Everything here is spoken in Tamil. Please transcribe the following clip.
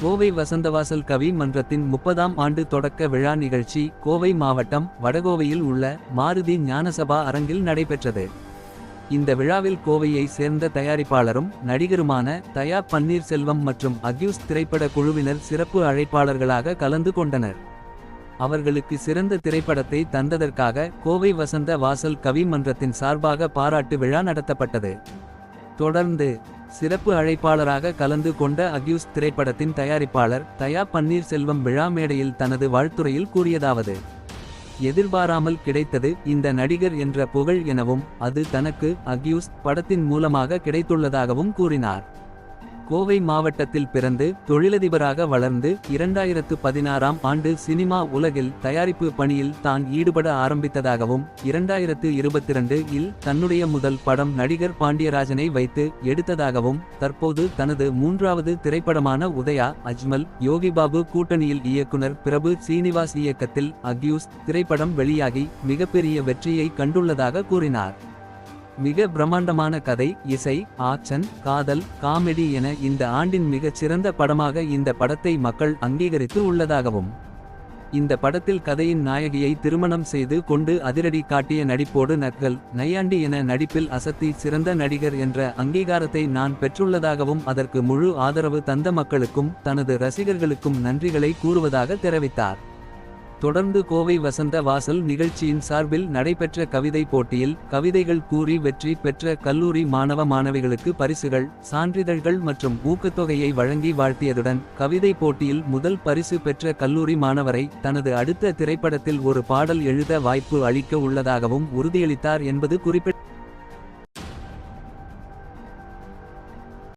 கோவை வசந்தவாசல் கவி மன்றத்தின் முப்பதாம் ஆண்டு தொடக்க விழா நிகழ்ச்சி கோவை மாவட்டம் வடகோவையில் உள்ள மாருதி ஞானசபா அரங்கில் நடைபெற்றது. இந்த விழாவில் கோவையை சேர்ந்த தயாரிப்பாளரும் நடிகருமான தயா பன்னீர்செல்வம் மற்றும் அக்யூஸ் திரைப்பட குழுவினர் சிறப்பு அழைப்பாளர்களாக கலந்து கொண்டனர். அவர்களுக்கு சிறந்த திரைப்படத்தை தந்ததற்காக கோவை வசந்த வாசல் கவி மன்றத்தின் சார்பாக பாராட்டு விழா நடத்தப்பட்டது. தொடர்ந்து சிறப்பு அழைப்பாளராக கலந்து கொண்ட அக்யூஸ் திரைப்படத்தின் தயாரிப்பாளர் தயா பன்னீர்செல்வம் விழா மேடையில் தனது வாழ்த்துரையில் கூறியதாவது எதிர்பாராமல் கிடைத்தது இந்த நடிகர் என்ற புகழ் எனவும் அது தனக்கு அக்யூஸ் படத்தின் மூலமாக கிடைத்துள்ளதாகவும் கூறினார். கோவை மாவட்டத்தில் பிறந்து தொழிலதிபராக வளர்ந்து இரண்டாயிரத்து பதினாறாம் ஆண்டு சினிமா உலகில் தயாரிப்பு பணியில் தான் ஈடுபட ஆரம்பித்ததாகவும் இரண்டாயிரத்து இருபத்தி ரெண்டு இல் தன்னுடைய முதல் படம் நடிகர் பாண்டியராஜனை வைத்து எடுத்ததாகவும் தற்போது தனது மூன்றாவது திரைப்படமான உதயா அஜ்மல் யோகிபாபு கூட்டணியில் இயக்குனர் பிரபு சீனிவாஸ் இயக்கத்தில் அக்யூஸ் திரைப்படம் வெளியாகி மிகப்பெரிய வெற்றியை கண்டுள்ளதாக கூறினார். மிக பிரம்மாண்டமான கதை இசை ஆக்ஷன் காதல் காமெடி என இந்த ஆண்டின் மிகச் சிறந்த படமாக இந்த படத்தை மக்கள் அங்கீகரித்து உள்ளதாகவும் இந்த படத்தில் கதையின் நாயகியை திருமணம் செய்து கொண்டு அதிரடி காட்டிய நடிப்போடு நக்கல் நையாண்டி என நடிப்பில் அசத்தி சிறந்த நடிகர் என்ற அங்கீகாரத்தை நான் பெற்றுள்ளதாகவும் அதற்கு முழு ஆதரவு தந்த மக்களுக்கும் தனது ரசிகர்களுக்கும் நன்றிகளை கூறுவதாக தெரிவித்தார். தொடர்ந்து கோவை வசந்த வாசல் நிகழ்ச்சியின் சார்பில் நடைபெற்ற கவிதை போட்டியில் கவிதைகள் கூறி வெற்றி பெற்ற கல்லூரி மாணவ மாணவிகளுக்கு பரிசுகள் சான்றிதழ்கள் மற்றும் ஊக்கத்தொகையை வழங்கி வாழ்த்தியதுடன் கவிதை போட்டியில் முதல் பரிசு பெற்ற கல்லூரி மாணவரை தனது அடுத்த திரைப்படத்தில் ஒரு பாடல் எழுத வாய்ப்பு அளிக்க உள்ளதாகவும் உறுதியளித்தார் என்பது குறிப்பிட்ட